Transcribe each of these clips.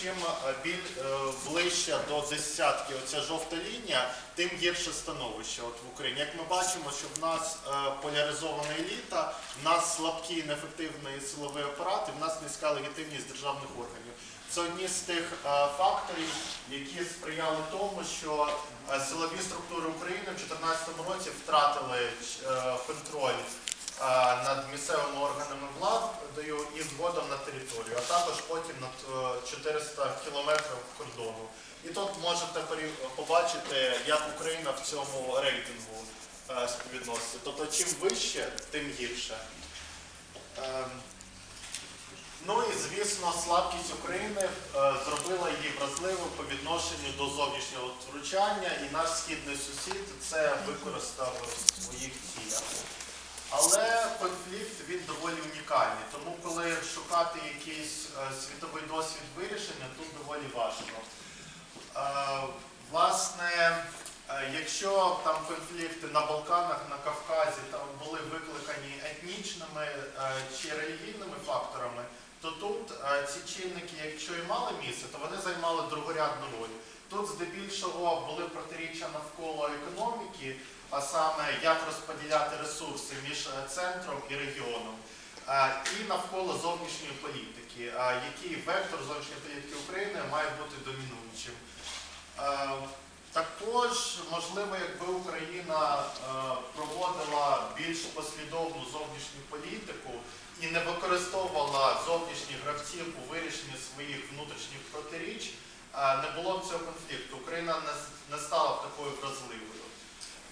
чим е, е, ближче до десятки оця жовта лінія, тим гірше становище от в Україні. Як ми бачимо, що в нас е, поляризована еліта, в нас слабкий неефективний силовий апарат, і в нас низька легітимність державних органів. Це одні з тих факторів, які сприяли тому, що силові структури України в 2014 році втратили контроль над місцевими органами владою і згодом на територію, а також потім над е, 400 кілометрів кордону. І тут можете побачити, як Україна в цьому рейтингу е, співвідноситься. Тобто, чим вище, тим гірше. Ем, Ну і звісно, слабкість України е, зробила її вразливою по відношенню до зовнішнього втручання, і наш східний сусід це використав в своїх цілях. Але конфлікт він доволі унікальний, тому коли шукати якийсь е, світовий досвід вирішення, тут доволі важко. Е, Власне, е, якщо там конфлікти на Балканах, на Кавказі там були викликані етнічними чи релігійними факторами, то тут е, ці чинники, якщо і мали місце, то вони займали другорядну роль. Тут здебільшого були протиріччя навколо економіки, а саме як розподіляти ресурси між е, центром і регіоном, е, і навколо зовнішньої політики, е, який вектор зовнішньої політики України має бути домінуючим. Також, можливо, якби Україна е, проводила більш послідовну зовнішню політику і не використовувала зовнішніх гравців у вирішенні своїх внутрішніх протиріч, е, не було б цього конфлікту. Україна не, стала б такою вразливою.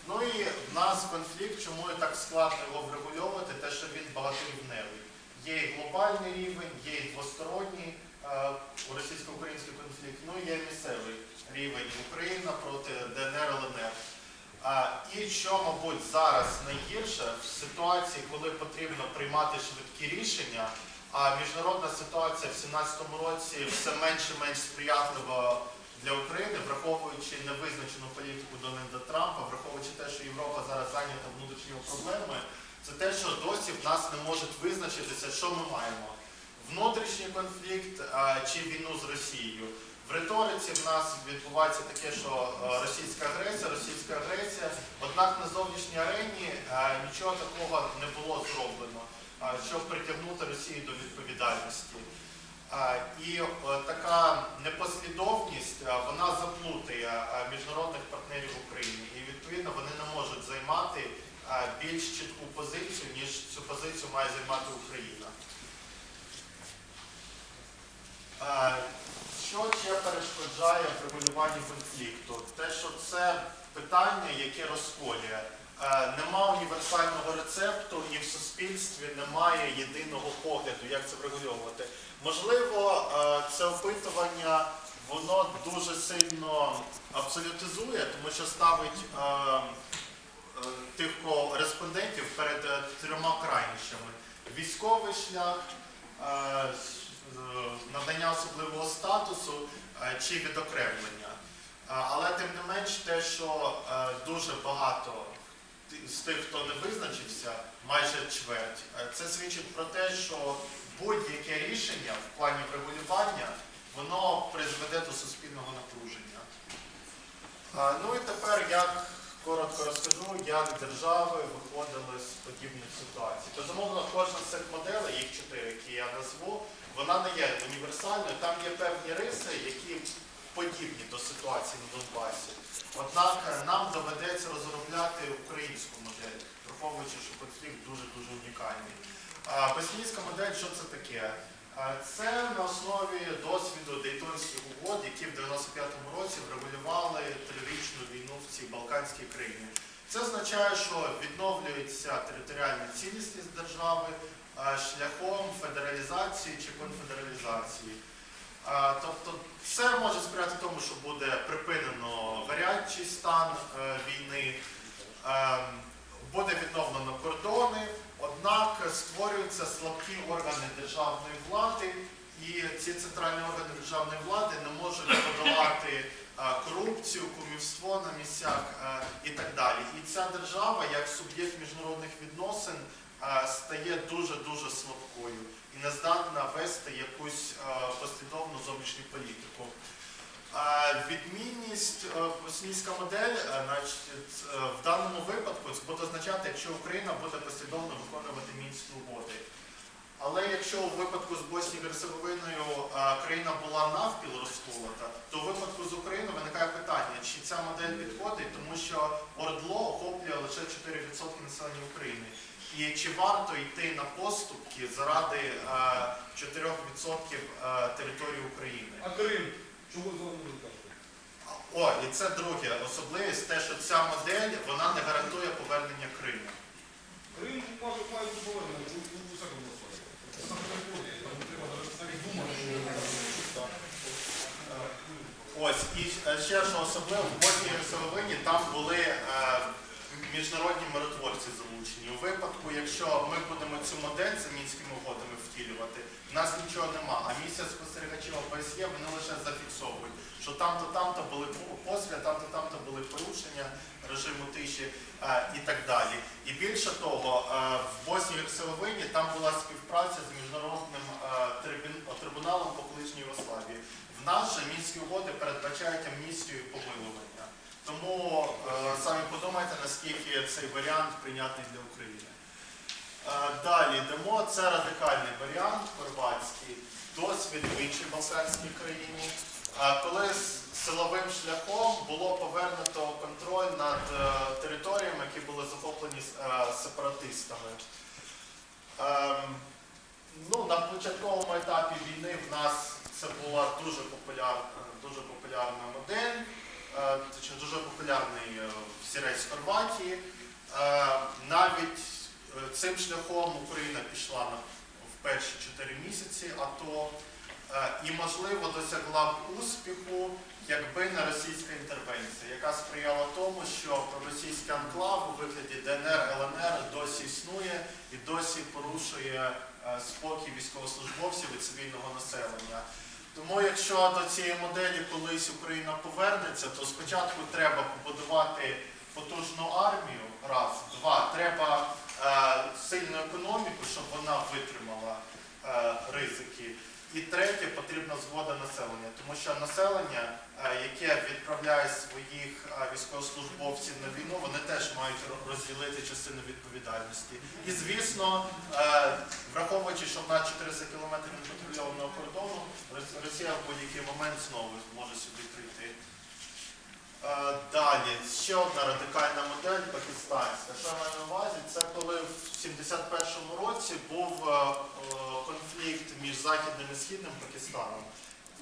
Ну і в нас конфлікт, чому так складно його врегульовувати, те, що він багаторівневий. Є і глобальний рівень, є і двосторонній е, російсько-український конфлікт, ну і є місцевий рівень Україна проти ДНР ЛНР. І що, мабуть, зараз найгірше в ситуації, коли потрібно приймати швидкі рішення, а міжнародна ситуація в 2017 році все менше і менш сприятлива для України, враховуючи невизначену політику Дональда Трампа, враховуючи те, що Європа зараз зайнята внутрішніми проблемами, це те, що досі в нас не можуть визначитися, що ми маємо: внутрішній конфлікт чи війну з Росією. В риториці в нас відбувається таке, що е, російська агресія, російська агресія, однак на зовнішній арені е, нічого такого не було зроблено, е, щоб притягнути Росію до відповідальності. І така непослідовність вона заплутає міжнародних партнерів України. І відповідно вони не можуть займати більш чітку позицію, ніж цю позицію має займати Україна. Що ще перешкоджає в регулюванні конфлікту? Те, що це питання, яке розколює. Е, Нема універсального рецепту і в суспільстві немає єдиного погляду, як це врегульовувати. Можливо, е, це опитування воно дуже сильно абсолютизує, тому що ставить е, тих респондентів перед трьома крайнощами: військовий шлях, надання особливого статусу е, чи відокремлення. Е, Але тим не менш, те, що е, дуже багато з тих, хто не визначився, майже чверть, е, це свідчить про те, що будь-яке рішення в плані врегулювання воно призведе до суспільного напруження. Ну і тепер як коротко розкажу, як держави виходили з подібних ситуацій. Безумовно, кожна з цих моделей, їх чотири, які я назву, вона не є універсальною. Там є певні риси, які подібні до ситуації на Донбасі. Однак е, нам доведеться розробляти українську модель, враховуючи, що конфлікт дуже-дуже унікальний. А, Боснійська модель, що це таке? А, Це на основі досвіду Дейтонських угод, які в 95-му році врегулювали трирічну війну в цій Балканській країні. Це означає, що відновлюється територіальна цілісність держави шляхом федералізації чи конфедералізації. Тобто це може сприяти тому, що буде припинено гарячий стан е, війни, е, буде відновлено кордони, однак створюються слабкі органи державної влади, і ці центральні органи державної влади не можуть подолати корупцію, кумівство на місцях і так далі. І ця держава, як суб'єкт міжнародних відносин, стає дуже дуже слабкою і не здатна вести якусь послідовну зовнішню політику. Відмінність е, боснійська модель е, значить, е, в даному випадку це буде означати, якщо Україна буде послідовно виконувати мінські угоди. Але якщо у випадку з Боснією Герцеговиною країна була навпіл розколота, то у випадку з Україною виникає питання, чи ця модель підходить, тому що ОРДЛО охоплює лише 4% населення України. І чи варто йти на поступки заради е, 4% е, території України? А Крим? Чого з вами не кажете? О, і це друге особливість, те, що ця модель вона не гарантує повернення Криму. Крим може мають бути повернений у, у, у всякому випадку. Це на території, не треба навіть навіть думати, що Ось і ще що особливо в Боснії і Герцеговині там були е, міжнародні миротворці залучені. У випадку, якщо ми будемо цю модель за мінськими угодами втілювати, в нас нічого нема. А місія спостерігачів ОБСЄ вони лише зафіксовують, що там-то там-то були постріли, там-то там-то були порушення режиму тиші е, і так далі. І більше того, е, в Боснії Герцеговині там була співпраця з міжнародним е, трибуналом по колишній Югославії. В нас же мінські угоди передбачають амністію помилування. Тому е, самі подумайте, наскільки цей варіант прийнятний для України. Е, далі йдемо. Це радикальний варіант хорватський, досвід в іншій балканській країні. Е, коли силовим шляхом було повернуто контроль над територіями, які були захоплені сепаратистами. Ем, Ну, на початковому етапі війни в нас це була дуже популярна, дуже популярна модель, е, дуже популярний е, сірець Хорватії. Е, Навіть цим шляхом Україна пішла в перші 4 місяці АТО е, і, можливо, досягла б успіху, якби не російська інтервенція, яка сприяла тому, що російський анклав у вигляді ДНР, ЛНР досі існує і досі порушує спокій військовослужбовців і цивільного населення. Тому якщо до цієї моделі колись Україна повернеться, то спочатку треба побудувати потужну армію, раз, два, треба е, сильну економіку, щоб вона витримала е, ризики. І третє, потрібна згода населення, тому що населення, е, яке відправляє своїх е, військовослужбовців на війну, вони теж мають розділити частину відповідальності. І звісно, е, враховуючи, що в нас 400 кілометрів кордону, Росія в будь-який момент знову може сюди прийти. Е, Далі, ще одна радикальна модель пакистанська. Що я маю на увазі? Це коли в 71-му році був е, е, конфлікт між Західним і Східним Пакистаном.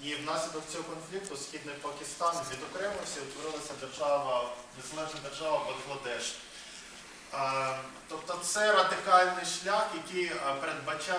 І внаслідок цього конфлікту Східний Пакистан відокремився і утворилася держава, незалежна держава Бангладеш. Тобто це радикальний шлях, який передбачає